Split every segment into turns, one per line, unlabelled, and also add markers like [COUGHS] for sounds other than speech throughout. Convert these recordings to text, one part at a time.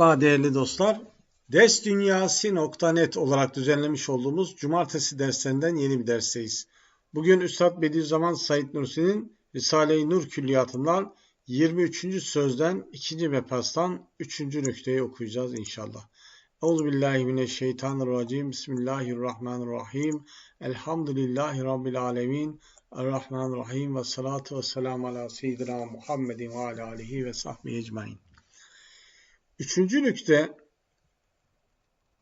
Merhaba değerli dostlar. Dersdünyasi.net olarak düzenlemiş olduğumuz cumartesi derslerinden yeni bir dersteyiz. Bugün Üstad Bediüzzaman Said Nursi'nin Risale-i Nur Külliyatı'ndan 23. sözden 2. mepastan 3. nükteyi okuyacağız inşallah. Euzubillahimineşşeytanirracim. Bismillahirrahmanirrahim. Elhamdülillahi Rabbil alemin. Errahmanirrahim ve salatu ve selamu ala seyyidina Muhammedin ve ala alihi ve sahbihi ecmain. Üçüncü nükte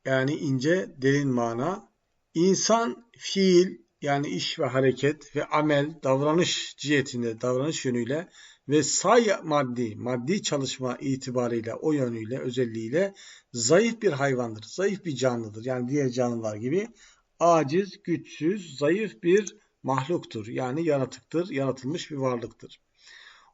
yani ince derin mana insan fiil yani iş ve hareket ve amel davranış cihetinde davranış yönüyle ve say maddi maddi çalışma itibariyle o yönüyle özelliğiyle zayıf bir hayvandır. Zayıf bir canlıdır. Yani diğer canlılar gibi aciz, güçsüz, zayıf bir mahluktur. Yani yaratıktır, yaratılmış bir varlıktır.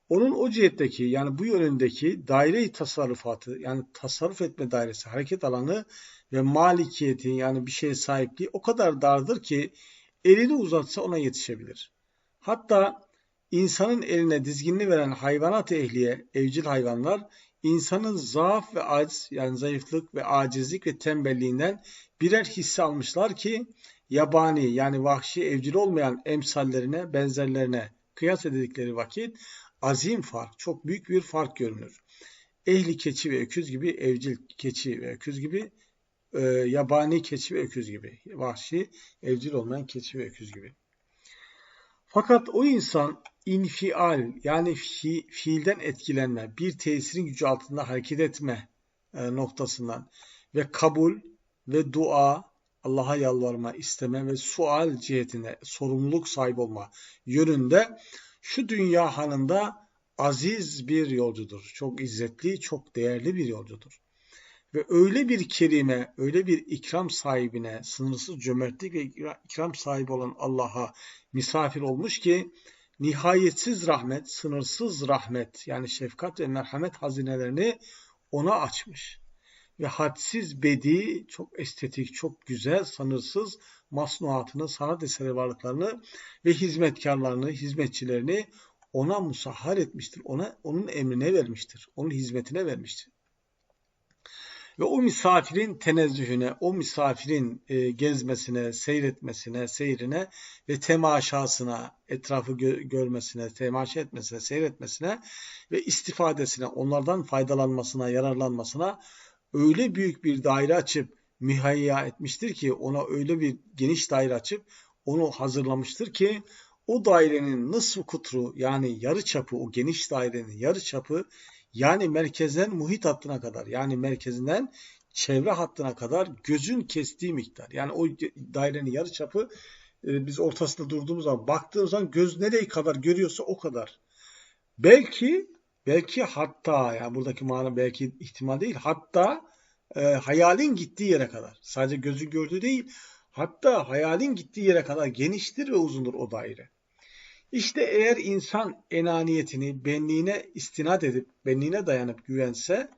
Onun o cihetteki yani bu yönündeki daire-i tasarrufatı yani tasarruf etme dairesi, hareket alanı ve malikiyeti yani bir şeye sahipliği o kadar dardır ki elini uzatsa ona yetişebilir. Hatta insanın eline dizginini veren hayvanat ehliye, evcil hayvanlar insanın zaaf ve aciz yani zayıflık ve acizlik ve tembelliğinden birer hisse almışlar ki yabani yani vahşi evcil olmayan emsallerine, benzerlerine kıyas edildikleri vakit azim fark, çok büyük bir fark görünür. Ehli keçi ve öküz gibi, evcil keçi ve öküz gibi, e, yabani keçi ve öküz gibi, vahşi, evcil olmayan keçi ve öküz gibi. Fakat o insan infial yani fi, fiilden etkilenme, bir tesirin gücü altında hareket etme e, noktasından ve kabul ve dua, Allah'a yalvarma, isteme ve sual cihetine sorumluluk sahibi olma yönünde şu dünya hanında aziz bir yolcudur. Çok izzetli, çok değerli bir yolcudur. Ve öyle bir kerime, öyle bir ikram sahibine, sınırsız cömertlik ve ikram sahibi olan Allah'a misafir olmuş ki, nihayetsiz rahmet, sınırsız rahmet yani şefkat ve merhamet hazinelerini ona açmış. Ve hadsiz bedi, çok estetik, çok güzel, sınırsız masnuatını, sanat eseri varlıklarını ve hizmetkarlarını, hizmetçilerini ona musahhar etmiştir. Ona onun emrine vermiştir. Onun hizmetine vermiştir. Ve o misafirin tenezzühüne, o misafirin e, gezmesine, seyretmesine, seyrine ve temaşasına, etrafı gö görmesine, temaşa etmesine, seyretmesine ve istifadesine, onlardan faydalanmasına, yararlanmasına öyle büyük bir daire açıp müheyya etmiştir ki ona öyle bir geniş daire açıp onu hazırlamıştır ki o dairenin nasıl kutru yani yarı çapı o geniş dairenin yarı çapı yani merkezden muhit hattına kadar yani merkezinden çevre hattına kadar gözün kestiği miktar. Yani o dairenin yarı çapı e, biz ortasında durduğumuz zaman baktığımız zaman göz nereye kadar görüyorsa o kadar. Belki belki hatta yani buradaki mana belki ihtimal değil hatta e, hayalin gittiği yere kadar. Sadece gözün gördüğü değil, hatta hayalin gittiği yere kadar geniştir ve uzundur o daire. İşte eğer insan enaniyetini benliğine istinat edip, benliğine dayanıp güvense,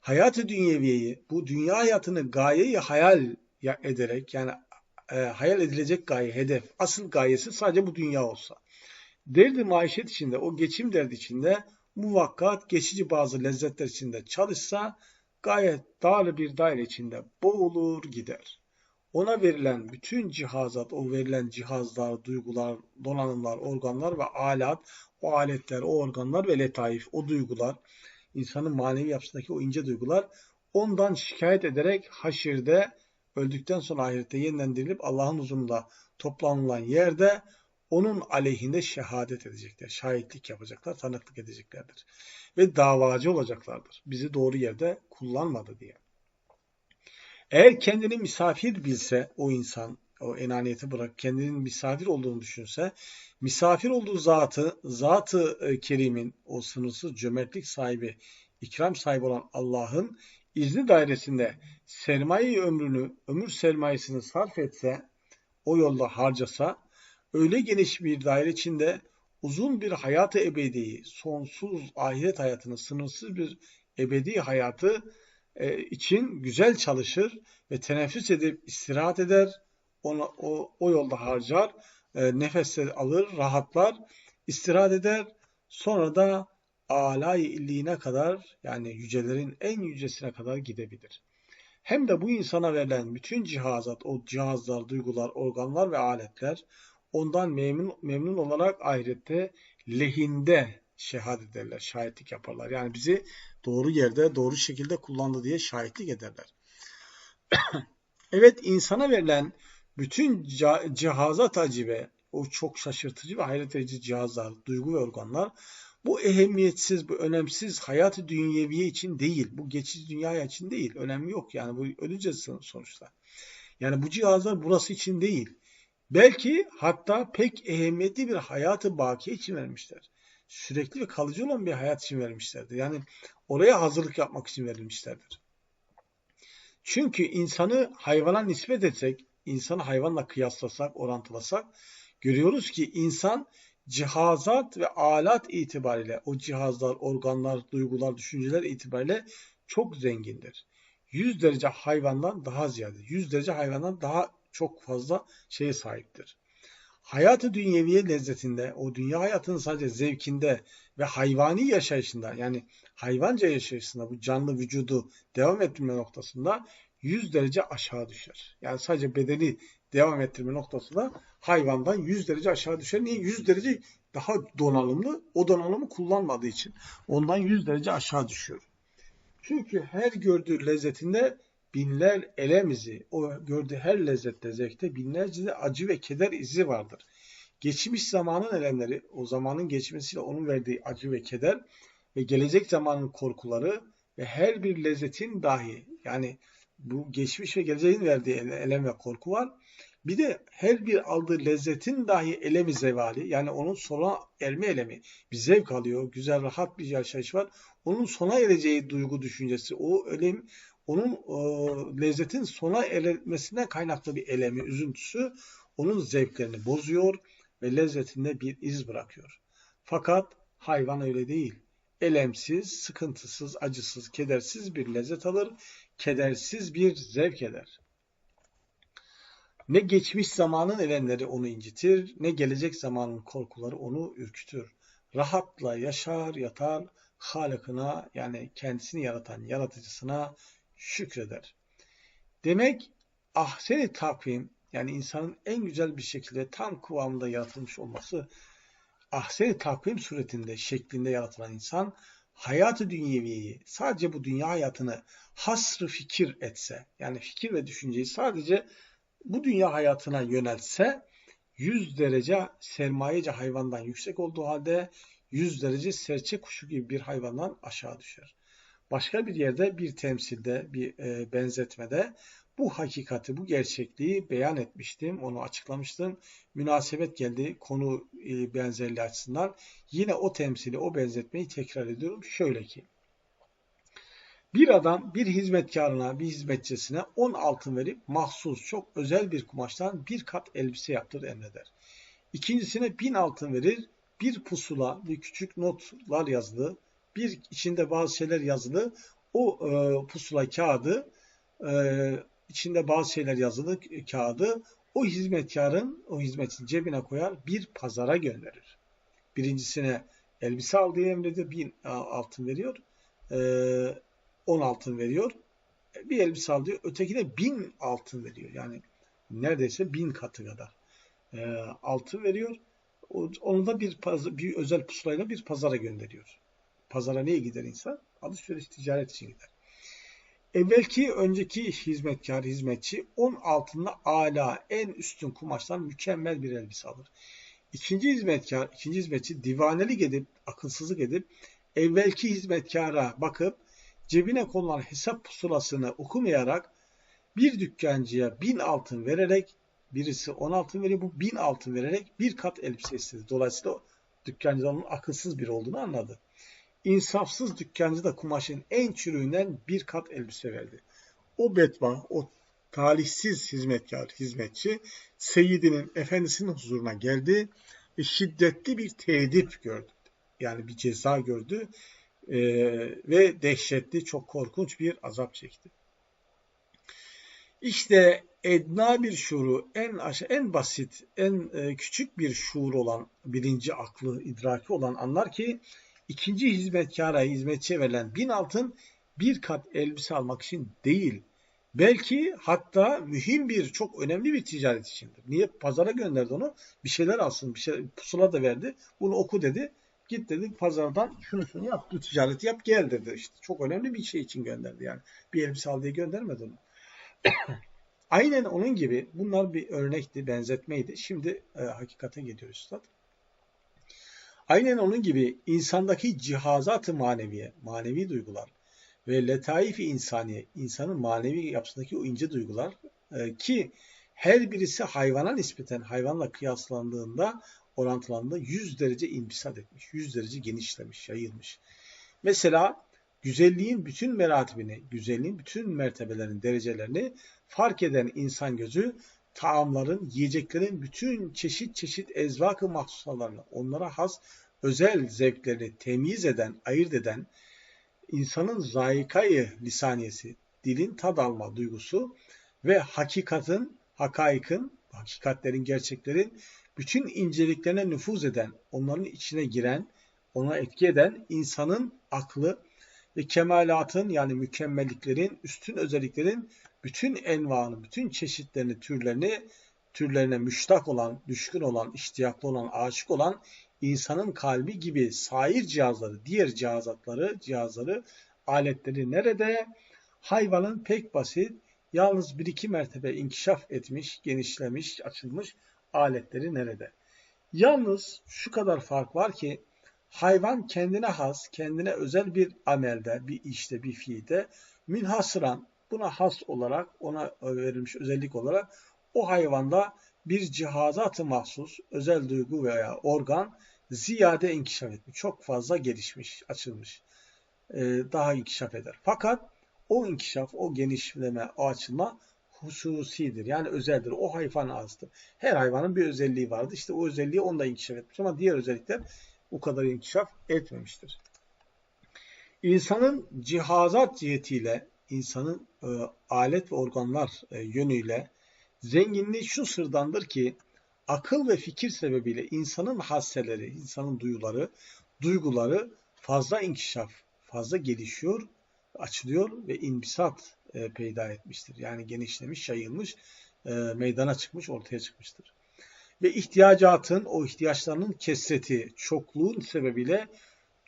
hayatı dünyeviyeyi, bu dünya hayatını gayeyi hayal ederek, yani e, hayal edilecek gaye, hedef, asıl gayesi sadece bu dünya olsa. Derdi maişet içinde, o geçim derdi içinde, muvakkat, geçici bazı lezzetler içinde çalışsa, gayet dar bir daire içinde boğulur gider. Ona verilen bütün cihazat, o verilen cihazlar, duygular, donanımlar, organlar ve alat, o aletler, o organlar ve letaif, o duygular, insanın manevi yapısındaki o ince duygular ondan şikayet ederek haşirde öldükten sonra ahirette yeniden dirilip Allah'ın huzurunda toplanılan yerde onun aleyhinde şehadet edecekler, şahitlik yapacaklar, tanıklık edeceklerdir. Ve davacı olacaklardır. Bizi doğru yerde kullanmadı diye. Eğer kendini misafir bilse o insan, o enaniyeti bırak kendinin misafir olduğunu düşünse, misafir olduğu zatı, zatı e, kerimin, o sınırsız cömertlik sahibi, ikram sahibi olan Allah'ın izni dairesinde sermaye ömrünü, ömür sermayesini sarf etse, o yolda harcasa, öyle geniş bir daire içinde uzun bir hayatı ebediyi, sonsuz ahiret hayatını, sınırsız bir ebedi hayatı e, için güzel çalışır ve teneffüs edip istirahat eder, onu, o, o yolda harcar, e, nefesler alır, rahatlar, istirahat eder, sonra da alay illiğine kadar yani yücelerin en yücesine kadar gidebilir. Hem de bu insana verilen bütün cihazat, o cihazlar, duygular, organlar ve aletler ondan memnun, memnun olarak ahirette lehinde şehadet ederler, şahitlik yaparlar. Yani bizi doğru yerde, doğru şekilde kullandı diye şahitlik ederler. [CLEARS THROAT] evet insana verilen bütün cihazat acibe, o çok şaşırtıcı ve hayret edici cihazlar, duygu ve organlar bu ehemmiyetsiz, bu önemsiz hayat-ı dünyeviye için değil, bu geçici dünya için değil, önemi yok yani bu öleceğiz sonuçta. Yani bu cihazlar burası için değil. Belki hatta pek ehemmiyetli bir hayatı baki için vermişler. Sürekli ve kalıcı olan bir hayat için vermişlerdir. Yani oraya hazırlık yapmak için verilmişlerdir. Çünkü insanı hayvana nispet etsek, insanı hayvanla kıyaslasak, orantılasak görüyoruz ki insan cihazat ve alat itibariyle o cihazlar, organlar, duygular, düşünceler itibariyle çok zengindir. 100 derece hayvandan daha ziyade, 100 derece hayvandan daha çok fazla şeye sahiptir. Hayatı dünyeviye lezzetinde, o dünya hayatının sadece zevkinde ve hayvani yaşayışında yani hayvanca yaşayışında bu canlı vücudu devam ettirme noktasında 100 derece aşağı düşer. Yani sadece bedeni devam ettirme noktasında hayvandan 100 derece aşağı düşer. Niye? 100 derece daha donanımlı. O donanımı kullanmadığı için. Ondan 100 derece aşağı düşüyor. Çünkü her gördüğü lezzetinde binler elem izi, o gördüğü her lezzette, zevkte binlerce de acı ve keder izi vardır. Geçmiş zamanın elemleri, o zamanın geçmesiyle onun verdiği acı ve keder ve gelecek zamanın korkuları ve her bir lezzetin dahi yani bu geçmiş ve geleceğin verdiği elem ve korku var. Bir de her bir aldığı lezzetin dahi elemi zevali yani onun sona erme elemi bir zevk alıyor. Güzel rahat bir yaşayış var. Onun sona ereceği duygu düşüncesi o elem onun e, lezzetin sona ermesinden kaynaklı bir elemi, üzüntüsü onun zevklerini bozuyor ve lezzetinde bir iz bırakıyor. Fakat hayvan öyle değil. Elemsiz, sıkıntısız, acısız, kedersiz bir lezzet alır, kedersiz bir zevk eder. Ne geçmiş zamanın elenleri onu incitir, ne gelecek zamanın korkuları onu ürkütür. Rahatla yaşar, yatar, Halıkına yani kendisini yaratan yaratıcısına şükreder. Demek ahseni takvim yani insanın en güzel bir şekilde tam kıvamında yaratılmış olması ahseni takvim suretinde şeklinde yaratılan insan hayatı dünyeviyi sadece bu dünya hayatını hasrı fikir etse yani fikir ve düşünceyi sadece bu dünya hayatına yönelse 100 derece sermayece hayvandan yüksek olduğu halde 100 derece serçe kuşu gibi bir hayvandan aşağı düşer. Başka bir yerde bir temsilde, bir e, benzetmede bu hakikati, bu gerçekliği beyan etmiştim, onu açıklamıştım. Münasebet geldi konu e, benzerliği açısından. Yine o temsili, o benzetmeyi tekrar ediyorum. Şöyle ki, bir adam bir hizmetkarına, bir hizmetçisine 10 altın verip mahsus, çok özel bir kumaştan bir kat elbise yaptır emreder. İkincisine 1000 altın verir, bir pusula, bir küçük notlar yazılı, bir içinde bazı şeyler yazılı, o e, pusula kağıdı, e, içinde bazı şeyler yazılı kağıdı, o hizmetkarın, o hizmetin cebine koyar, bir pazara gönderir. Birincisine elbise aldığı emredir, bin altın veriyor. E, 10 altın veriyor. Bir elbise alıyor. Ötekine 1000 altın veriyor. Yani neredeyse 1000 katı kadar e, altın veriyor. Onu da bir, bir özel pusulayla bir pazara gönderiyor. Pazara niye gider insan? Alışveriş, ticaret için gider. Evvelki önceki hizmetkar, hizmetçi 10 altınla ala en üstün kumaştan mükemmel bir elbise alır. İkinci hizmetkar, ikinci hizmetçi divanelik edip, akılsızlık edip evvelki hizmetkara bakıp cebine konulan hesap pusulasını okumayarak bir dükkancıya bin altın vererek birisi on altın veriyor bu bin altın vererek bir kat elbise istedi. Dolayısıyla dükkancı onun akılsız bir olduğunu anladı. İnsafsız dükkancı da kumaşın en çürüğünden bir kat elbise verdi. O bedba, o talihsiz hizmetkar, hizmetçi Seyyidinin efendisinin huzuruna geldi ve şiddetli bir tedip gördü. Yani bir ceza gördü e, ve dehşetli, çok korkunç bir azap çekti. İşte edna bir şuuru, en aşağı, en basit, en e, küçük bir şuur olan, birinci aklı, idraki olan anlar ki ikinci hizmetkara, hizmetçiye verilen bin altın bir kat elbise almak için değil. Belki hatta mühim bir, çok önemli bir ticaret içindir. Niye? Pazara gönderdi onu. Bir şeyler alsın, bir şey pusula da verdi. Bunu oku dedi. Git dedi pazardan şunu şunu yap, bu ticareti yap gel dedi. İşte çok önemli bir şey için gönderdi yani. Bir elbise al diye göndermedi onu. [COUGHS] Aynen onun gibi bunlar bir örnekti, benzetmeydi. Şimdi e, hakikate geliyoruz üstad. Aynen onun gibi insandaki cihazat-ı maneviye, manevi duygular ve letaif-i insaniye, insanın manevi yapısındaki o ince duygular e, ki her birisi hayvana nispeten hayvanla kıyaslandığında orantılandığında 100 derece inbisat etmiş, 100 derece genişlemiş, yayılmış. Mesela güzelliğin bütün meratibini, güzelliğin bütün mertebelerin derecelerini fark eden insan gözü taamların, yiyeceklerin bütün çeşit çeşit ezvak-ı mahsusalarını, onlara has özel zevklerini temyiz eden, ayırt eden, insanın zayikayı lisaniyesi, dilin tad alma duygusu ve hakikatin, hakaikın, hakikatlerin, gerçeklerin bütün inceliklerine nüfuz eden, onların içine giren, ona etki eden insanın aklı ve kemalatın yani mükemmelliklerin, üstün özelliklerin bütün envanı, bütün çeşitlerini, türlerini, türlerine müştak olan, düşkün olan, iştiyaklı olan, aşık olan insanın kalbi gibi sair cihazları, diğer cihazatları, cihazları, aletleri nerede? Hayvanın pek basit, yalnız bir iki mertebe inkişaf etmiş, genişlemiş, açılmış aletleri nerede? Yalnız şu kadar fark var ki hayvan kendine has, kendine özel bir amelde, bir işte, bir fiilde münhasıran, buna has olarak, ona verilmiş özellik olarak o hayvanda bir cihazatı mahsus, özel duygu veya organ ziyade inkişaf etmiş. Çok fazla gelişmiş, açılmış. Ee, daha inkişaf eder. Fakat o inkişaf, o genişleme, o açılma hususidir. Yani özeldir. O hayvana azdır. Her hayvanın bir özelliği vardır. İşte o özelliği onda inkişaf etmiş ama diğer özellikler o kadar inkişaf etmemiştir. İnsanın cihazat cihetiyle, insanın e, alet ve organlar e, yönüyle zenginliği şu sırdandır ki akıl ve fikir sebebiyle insanın hasseleri, insanın duyuları, duyguları fazla inkişaf, fazla gelişiyor, açılıyor ve inbisat e, peyda etmiştir. Yani genişlemiş, yayılmış, e, meydana çıkmış, ortaya çıkmıştır. Ve ihtiyacatın, o ihtiyaçlarının kesreti, çokluğun sebebiyle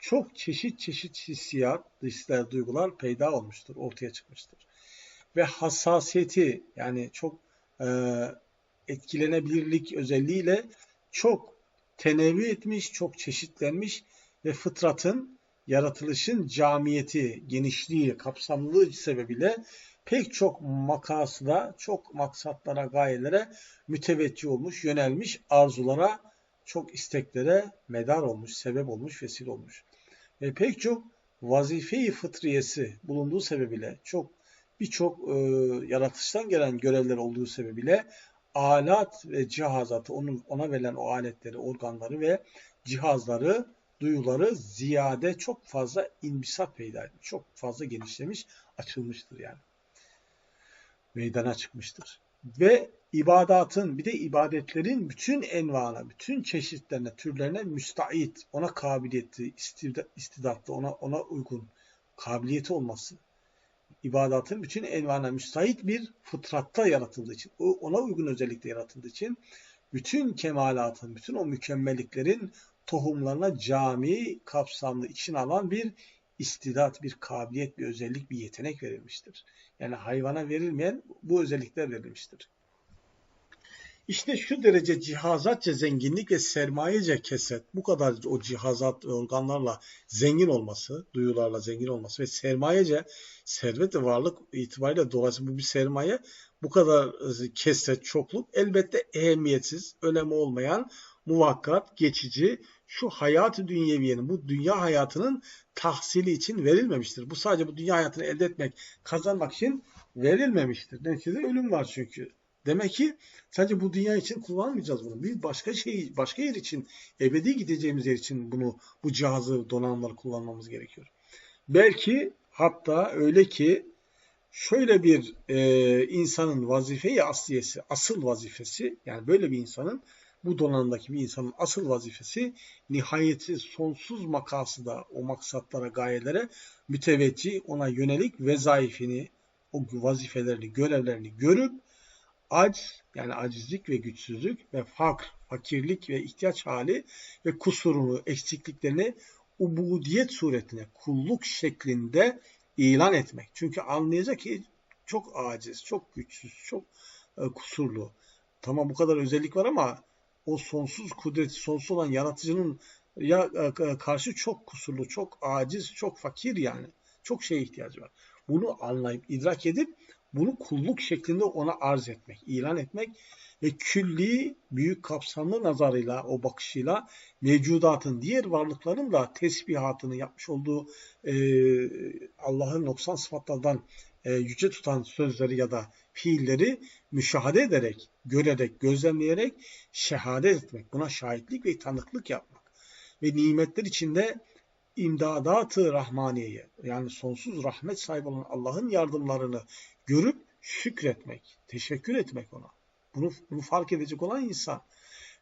çok çeşit çeşit hissiyat, hisler, duygular peyda olmuştur, ortaya çıkmıştır. Ve hassasiyeti yani çok e, etkilenebilirlik özelliğiyle çok tenevvü etmiş, çok çeşitlenmiş ve fıtratın, yaratılışın camiyeti, genişliği, kapsamlılığı sebebiyle pek çok makasıda, çok maksatlara, gayelere müteveccih olmuş, yönelmiş, arzulara, çok isteklere medar olmuş, sebep olmuş, vesile olmuş. Ve pek çok vazife-i fıtriyesi bulunduğu sebebiyle çok birçok e, yaratıştan gelen görevler olduğu sebebiyle alat ve cihazatı, onun, ona verilen o aletleri, organları ve cihazları, duyuları ziyade çok fazla inbisat peyda. Çok fazla genişlemiş, açılmıştır yani. Meydana çıkmıştır. Ve ibadatın, bir de ibadetlerin bütün envana, bütün çeşitlerine, türlerine müstait, ona kabiliyetli, istidatlı, ona, ona uygun kabiliyeti olması ibadatın bütün envana müsait bir fıtratta yaratıldığı için, ona uygun özellikle yaratıldığı için bütün kemalatın, bütün o mükemmelliklerin tohumlarına cami kapsamlı için alan bir istidat, bir kabiliyet, bir özellik, bir yetenek verilmiştir. Yani hayvana verilmeyen bu özellikler verilmiştir. İşte şu derece cihazatça zenginlik ve sermayece keset, bu kadar o cihazat organlarla zengin olması, duyularla zengin olması ve sermayece servet ve varlık itibariyle dolayısıyla bu bir sermaye, bu kadar e, keset, çokluk elbette ehemmiyetsiz, önemi olmayan, muvakkat, geçici, şu hayat-ı dünyeviyenin, bu dünya hayatının tahsili için verilmemiştir. Bu sadece bu dünya hayatını elde etmek, kazanmak için verilmemiştir. Neticede ölüm var çünkü. Demek ki sadece bu dünya için kullanmayacağız bunu. Bir başka şey, başka yer için, ebedi gideceğimiz yer için bunu, bu cihazı, donanımları kullanmamız gerekiyor. Belki hatta öyle ki şöyle bir e, insanın vazifeyi asliyesi, asıl vazifesi, yani böyle bir insanın bu donanımdaki bir insanın asıl vazifesi nihayetsiz, sonsuz makasıda o maksatlara, gayelere müteveccih, ona yönelik vezaifini, o vazifelerini, görevlerini görüp acz yani acizlik ve güçsüzlük ve fakr, fakirlik ve ihtiyaç hali ve kusurunu, eksikliklerini ubudiyet suretine, kulluk şeklinde ilan etmek. Çünkü anlayacak ki çok aciz, çok güçsüz, çok e, kusurlu. Tamam bu kadar özellik var ama o sonsuz kudreti, sonsuz olan yaratıcının ya e, karşı çok kusurlu, çok aciz, çok fakir yani. Çok şeye ihtiyacı var. Bunu anlayıp, idrak edip bunu kulluk şeklinde ona arz etmek, ilan etmek ve külli büyük kapsamlı nazarıyla, o bakışıyla mevcudatın, diğer varlıkların da tesbihatını yapmış olduğu e, Allah'ın noksan sıfatlardan e, yüce tutan sözleri ya da fiilleri müşahede ederek, görerek, gözlemleyerek şehadet etmek. Buna şahitlik ve tanıklık yapmak. Ve nimetler içinde imdadatı rahmaniyeye yani sonsuz rahmet sahibi olan Allah'ın yardımlarını görüp şükretmek, teşekkür etmek ona. Bunu, bunu fark edecek olan insan.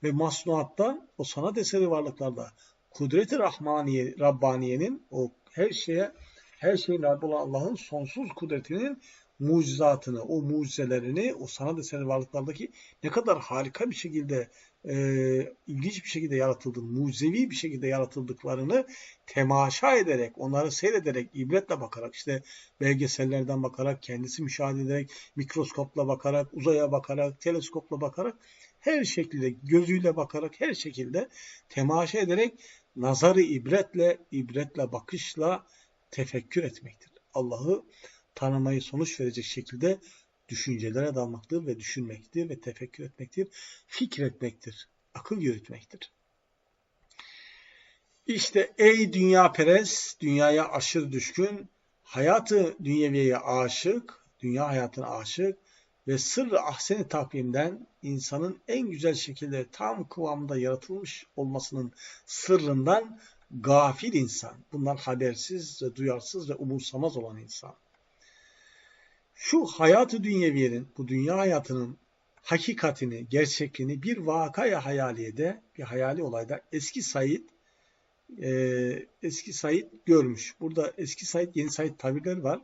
Ve masnuatta o sanat eseri varlıklarda kudreti rahmaniye, Rabbaniye'nin o her şeye her şeyin Rabbi olan Allah'ın sonsuz kudretinin mucizatını, o mucizelerini, o sanat eseri varlıklardaki ne kadar harika bir şekilde, e, ilginç bir şekilde yaratıldığını, mucizevi bir şekilde yaratıldıklarını temaşa ederek, onları seyrederek, ibretle bakarak, işte belgesellerden bakarak, kendisi müşahede ederek, mikroskopla bakarak, uzaya bakarak, teleskopla bakarak, her şekilde, gözüyle bakarak, her şekilde temaşa ederek, nazarı ibretle, ibretle bakışla tefekkür etmektir. Allah'ı tanımayı sonuç verecek şekilde düşüncelere dalmaktır ve düşünmektir ve tefekkür etmektir, fikretmektir, akıl yürütmektir. İşte ey dünya perest, dünyaya aşırı düşkün, hayatı dünyeviye aşık, dünya hayatına aşık ve sırrı ahseni takvimden insanın en güzel şekilde tam kıvamda yaratılmış olmasının sırrından gafil insan. Bunlar habersiz ve duyarsız ve umursamaz olan insan şu hayatı dünyeviyenin, bu dünya hayatının hakikatini, gerçekliğini bir vakaya hayaliyede, bir hayali olayda eski Said e, eski Said görmüş. Burada eski Said, yeni Said tabirleri var.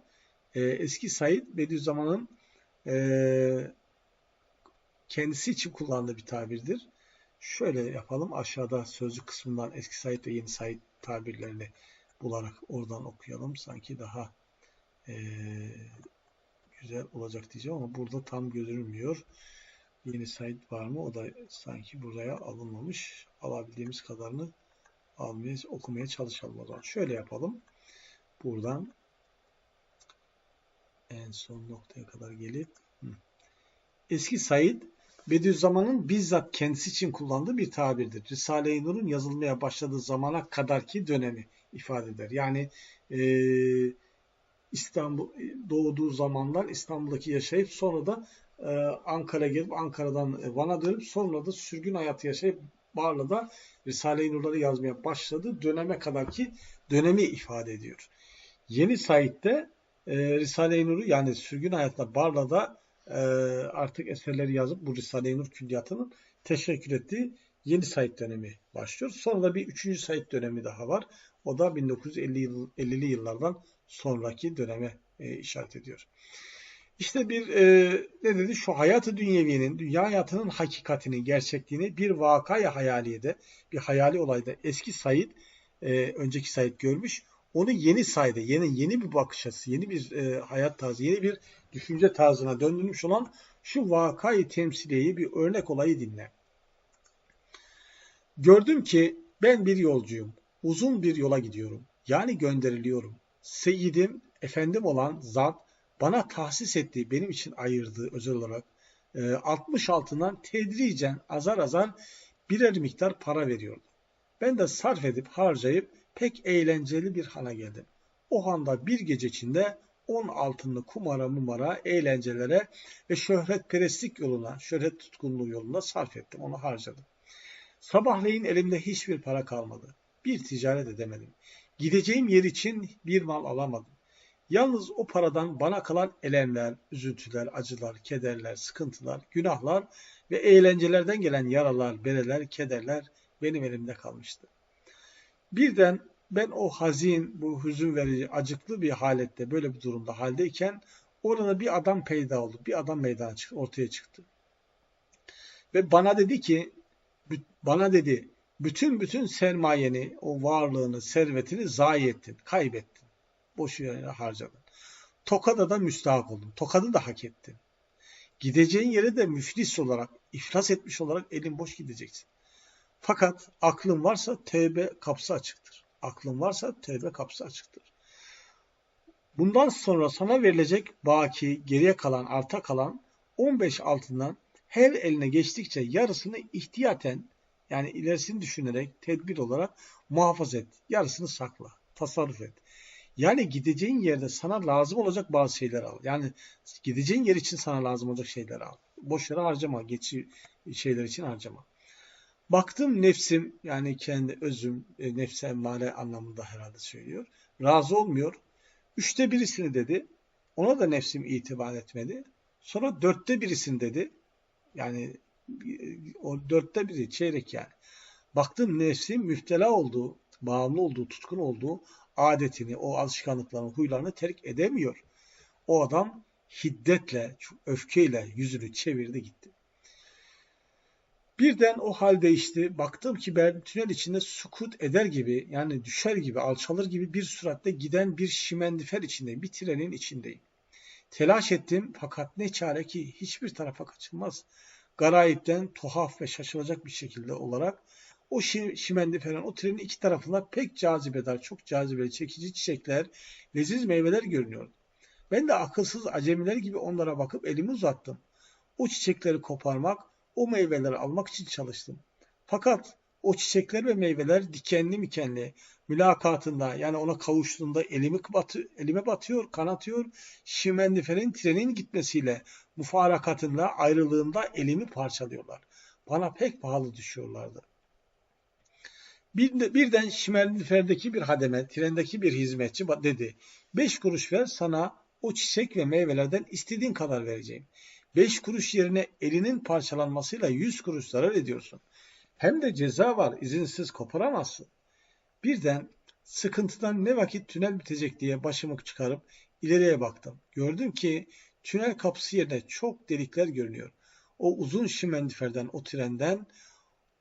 E, eski Said Bediüzzaman'ın e, kendisi için kullandığı bir tabirdir. Şöyle yapalım. Aşağıda sözlük kısmından eski Said ve yeni Said tabirlerini bularak oradan okuyalım. Sanki daha e, güzel olacak diyeceğim ama burada tam görünmüyor. Yeni site var mı? O da sanki buraya alınmamış. Alabildiğimiz kadarını almaya, okumaya çalışalım o zaman. Şöyle yapalım. Buradan en son noktaya kadar gelip Eski Said Bediüzzaman'ın bizzat kendisi için kullandığı bir tabirdir. Risale-i Nur'un yazılmaya başladığı zamana kadarki dönemi ifade eder. Yani eee İstanbul doğduğu zamandan İstanbul'daki yaşayıp sonra da e, Ankara'ya gelip Ankara'dan e, Van'a dönüp sonra da sürgün hayatı yaşayıp Barla'da Risale-i Nur'ları yazmaya başladı. Döneme kadar ki dönemi ifade ediyor. Yeni Said'de e, Risale-i Nur'u yani sürgün hayatta Barla'da e, artık eserleri yazıp bu Risale-i Nur külliyatının teşekkür ettiği Yeni Said dönemi başlıyor. Sonra da bir üçüncü Said dönemi daha var. O da 1950'li yıllardan sonraki döneme e, işaret ediyor. İşte bir e, ne dedi? Şu hayatı dünyeviyenin, dünya hayatının hakikatini, gerçekliğini bir vakaya hayaliyede, bir hayali olayda eski Said, e, önceki Said görmüş. Onu yeni Said'e, yeni yeni bir bakış açısı, yeni bir e, hayat tarzı, yeni bir düşünce tarzına döndürmüş olan şu vakayı temsiliyeyi bir örnek olayı dinle. Gördüm ki ben bir yolcuyum. Uzun bir yola gidiyorum. Yani gönderiliyorum. Seyyidim, efendim olan zat bana tahsis ettiği, benim için ayırdığı özel olarak 60 e, altından tedricen azar azar birer miktar para veriyordu. Ben de sarf edip harcayıp pek eğlenceli bir hana geldim. O handa bir gece içinde on altınlı kumara mumara eğlencelere ve şöhret perestlik yoluna, şöhret tutkunluğu yoluna sarf ettim. Onu harcadım. Sabahleyin elimde hiçbir para kalmadı. Bir ticaret edemedim. Gideceğim yer için bir mal alamadım. Yalnız o paradan bana kalan elemler, üzüntüler, acılar, kederler, sıkıntılar, günahlar ve eğlencelerden gelen yaralar, bereler, kederler benim elimde kalmıştı. Birden ben o hazin, bu hüzün verici, acıklı bir halette, böyle bir durumda haldeyken orada bir adam peyda oldu. Bir adam meydana çıktı, ortaya çıktı. Ve bana dedi ki, bana dedi, bütün bütün sermayeni, o varlığını, servetini zayi ettin, kaybettin. Boşu yere harcadın. Tokada da müstahak oldun. Tokadı da hak ettin. Gideceğin yere de müflis olarak, iflas etmiş olarak elin boş gideceksin. Fakat aklın varsa tevbe kapısı açıktır. Aklın varsa tevbe kapısı açıktır. Bundan sonra sana verilecek baki, geriye kalan, arta kalan 15 altından her eline geçtikçe yarısını ihtiyaten yani ilerisini düşünerek tedbir olarak muhafaza et. Yarısını sakla, tasarruf et. Yani gideceğin yerde sana lazım olacak bazı şeyler al. Yani gideceğin yer için sana lazım olacak şeyler al. Boş yere harcama, geçi şeyler için harcama. Baktım nefsim yani kendi özüm, e, nefse emmare anlamında herhalde söylüyor. Razı olmuyor. Üçte birisini dedi. Ona da nefsim itibar etmedi. Sonra dörtte birisini dedi. Yani o dörtte biri çeyrek yani. Baktım nefsim müftela olduğu, bağımlı olduğu, tutkun olduğu adetini, o alışkanlıklarını, huylarını terk edemiyor. O adam hiddetle, öfkeyle yüzünü çevirdi gitti. Birden o hal değişti. Baktım ki ben tünel içinde sukut eder gibi yani düşer gibi alçalır gibi bir suratte giden bir şimendifer içindeyim. Bir trenin içindeyim. Telaş ettim fakat ne çare ki hiçbir tarafa kaçılmaz. Garayipten tuhaf ve şaşılacak bir şekilde olarak o şimendiferin o trenin iki tarafında pek cazibedar, çok cazibeli, çekici çiçekler, leziz meyveler görünüyordu. Ben de akılsız acemiler gibi onlara bakıp elimi uzattım. O çiçekleri koparmak, o meyveleri almak için çalıştım. Fakat o çiçekler ve meyveler dikenli mikenli mülakatında yani ona kavuştuğunda elimi batı, elime batıyor, kanatıyor. Şimendiferin trenin gitmesiyle mufarakatında ayrılığında elimi parçalıyorlar. Bana pek pahalı düşüyorlardı. Bir de, birden Şimendiferdeki bir hademe, trendeki bir hizmetçi dedi. Beş kuruş ver sana o çiçek ve meyvelerden istediğin kadar vereceğim. 5 kuruş yerine elinin parçalanmasıyla 100 kuruş zarar ediyorsun. Hem de ceza var, izinsiz koparamazsın. Birden sıkıntıdan ne vakit tünel bitecek diye başımı çıkarıp ileriye baktım. Gördüm ki tünel kapısı yerine çok delikler görünüyor. O uzun şimendiferden, o trenden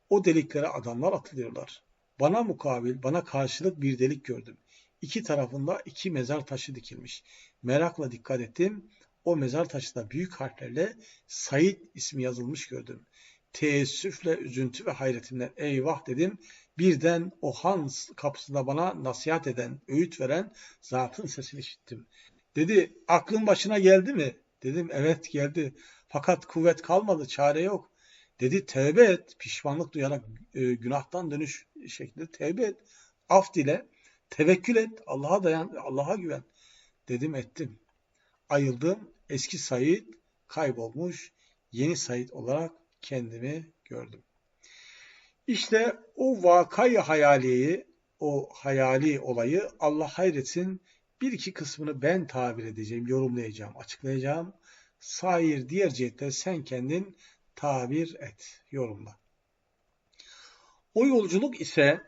o deliklere adamlar atılıyorlar. Bana mukabil, bana karşılık bir delik gördüm. İki tarafında iki mezar taşı dikilmiş. Merakla dikkat ettim o mezar taşında büyük harflerle Said ismi yazılmış gördüm. Teessüfle, üzüntü ve hayretimle eyvah dedim. Birden o han kapısında bana nasihat eden, öğüt veren zatın sesini işittim. Dedi aklın başına geldi mi? Dedim evet geldi. Fakat kuvvet kalmadı, çare yok. Dedi tevbe et, pişmanlık duyarak e, günahtan dönüş şeklinde tevbe et. Af dile, tevekkül et, Allah'a dayan, Allah'a güven. Dedim ettim. Ayıldım, eski Said kaybolmuş, yeni Said olarak kendimi gördüm. İşte o vakayı hayaliyi, o hayali olayı Allah hayretsin bir iki kısmını ben tabir edeceğim, yorumlayacağım, açıklayacağım. Sair diğer cihetler sen kendin tabir et, yorumla. O yolculuk ise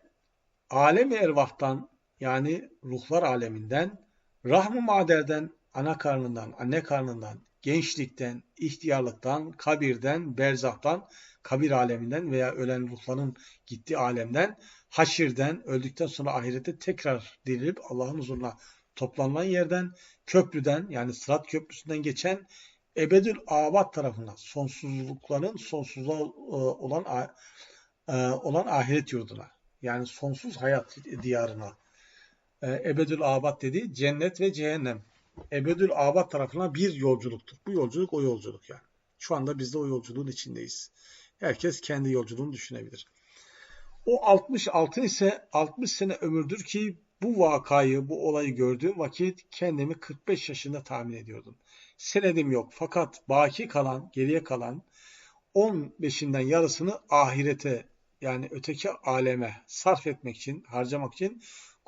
alem ervahtan yani ruhlar aleminden, rahm-ı maderden ana karnından, anne karnından, gençlikten, ihtiyarlıktan, kabirden, berzahtan, kabir aleminden veya ölen ruhların gittiği alemden, haşirden, öldükten sonra ahirette tekrar dirilip Allah'ın huzuruna toplanılan yerden, köprüden yani Sırat Köprüsü'nden geçen ebedül avat tarafından sonsuzlukların sonsuzluğa e, olan e, olan ahiret yurduna yani sonsuz hayat diyarına e, ebedül abat dedi cennet ve cehennem ebedül abad tarafına bir yolculuktur. Bu yolculuk o yolculuk yani. Şu anda biz de o yolculuğun içindeyiz. Herkes kendi yolculuğunu düşünebilir. O 66 ise 60 sene ömürdür ki bu vakayı, bu olayı gördüğüm vakit kendimi 45 yaşında tahmin ediyordum. Senedim yok fakat baki kalan, geriye kalan 15'inden yarısını ahirete yani öteki aleme sarf etmek için, harcamak için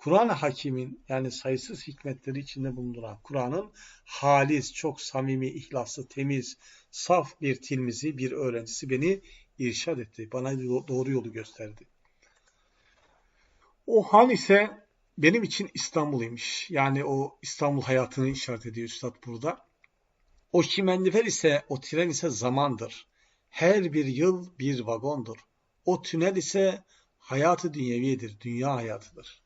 Kur'an-ı Hakim'in yani sayısız hikmetleri içinde bulunduran Kur'an'ın halis, çok samimi, ihlaslı, temiz, saf bir tilmizi, bir öğrencisi beni irşad etti. Bana doğru yolu gösterdi. O hal ise benim için İstanbul'uymuş. Yani o İstanbul hayatını işaret ediyor Üstad burada. O şimendifer ise, o tren ise zamandır. Her bir yıl bir vagondur. O tünel ise hayatı dünyeviyedir, dünya hayatıdır.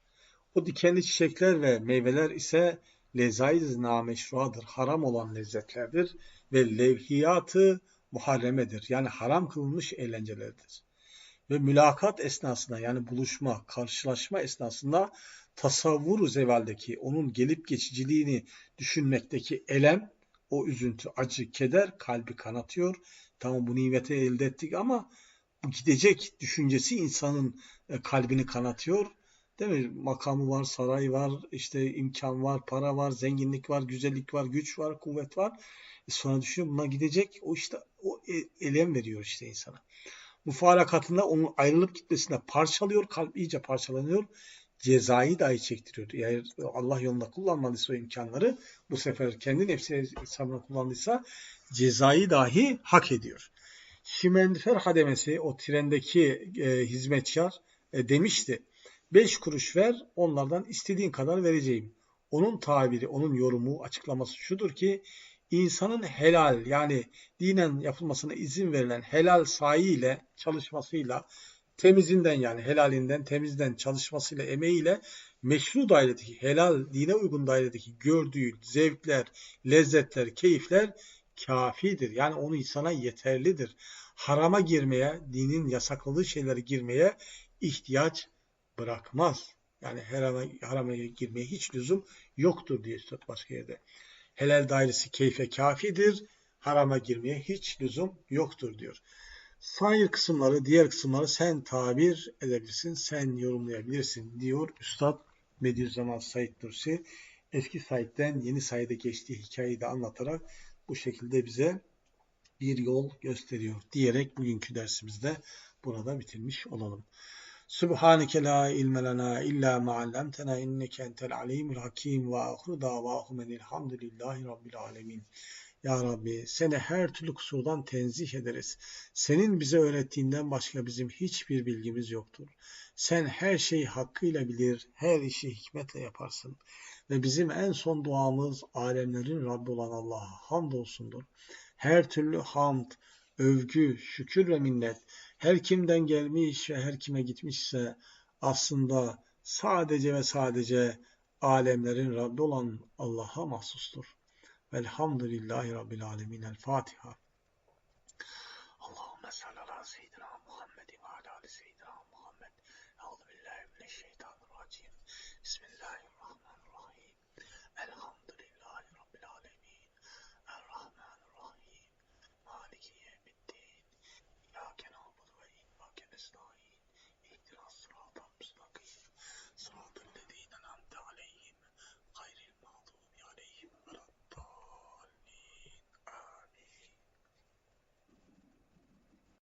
O dikenli çiçekler ve meyveler ise lezaiz nameşruadır, haram olan lezzetlerdir ve levhiyatı muharremedir. Yani haram kılınmış eğlencelerdir. Ve mülakat esnasında yani buluşma, karşılaşma esnasında tasavvur zevaldeki, onun gelip geçiciliğini düşünmekteki elem, o üzüntü, acı, keder kalbi kanatıyor. Tamam bu nimeti elde ettik ama bu gidecek düşüncesi insanın e, kalbini kanatıyor. Değil mi? Makamı var, saray var, işte imkan var, para var, zenginlik var, güzellik var, güç var, kuvvet var. E sonra düşünüyor buna gidecek. O işte o e, elem veriyor işte insana. Mufarakatında onun ayrılıp gitmesine parçalıyor. Kalp iyice parçalanıyor. Cezayı dahi çektiriyor. Eğer Allah yolunda kullanmadıysa o imkanları bu sefer kendi nefsi hesabına kullandıysa cezayı dahi hak ediyor. Şimendifer hademesi o trendeki e, hizmetkar e, demişti. Beş kuruş ver onlardan istediğin kadar vereceğim. Onun tabiri, onun yorumu, açıklaması şudur ki insanın helal yani dinen yapılmasına izin verilen helal sahiyle çalışmasıyla temizinden yani helalinden temizden çalışmasıyla emeğiyle meşru dairedeki helal dine uygun dairedeki gördüğü zevkler, lezzetler, keyifler kafidir. Yani onu insana yeterlidir. Harama girmeye, dinin yasakladığı şeylere girmeye ihtiyaç bırakmaz. Yani harama, harama girmeye hiç lüzum yoktur diye başka yerde. Helal dairesi keyfe kafidir. Harama girmeye hiç lüzum yoktur diyor. Sair kısımları, diğer kısımları sen tabir edebilirsin, sen yorumlayabilirsin diyor Üstad Bediüzzaman Said Nursi. Eski Said'den yeni Said'e geçtiği hikayeyi de anlatarak bu şekilde bize bir yol gösteriyor diyerek bugünkü dersimizde burada bitirmiş olalım. Subhaneke la ilme lena illa ma allamtena inneke entel alimul hakim ve ahru davahum enilhamdülillahi rabbil alemin. Ya Rabbi seni her türlü kusurdan tenzih ederiz. Senin bize öğrettiğinden başka bizim hiçbir bilgimiz yoktur. Sen her şeyi hakkıyla bilir, her işi hikmetle yaparsın. Ve bizim en son duamız alemlerin Rabbi olan Allah'a hamdolsundur. Her türlü hamd, övgü, şükür ve minnet her kimden gelmiş ve her kime gitmişse aslında sadece ve sadece alemlerin Rabbi olan Allah'a mahsustur. Velhamdülillahi Rabbil Alemin. El Fatiha.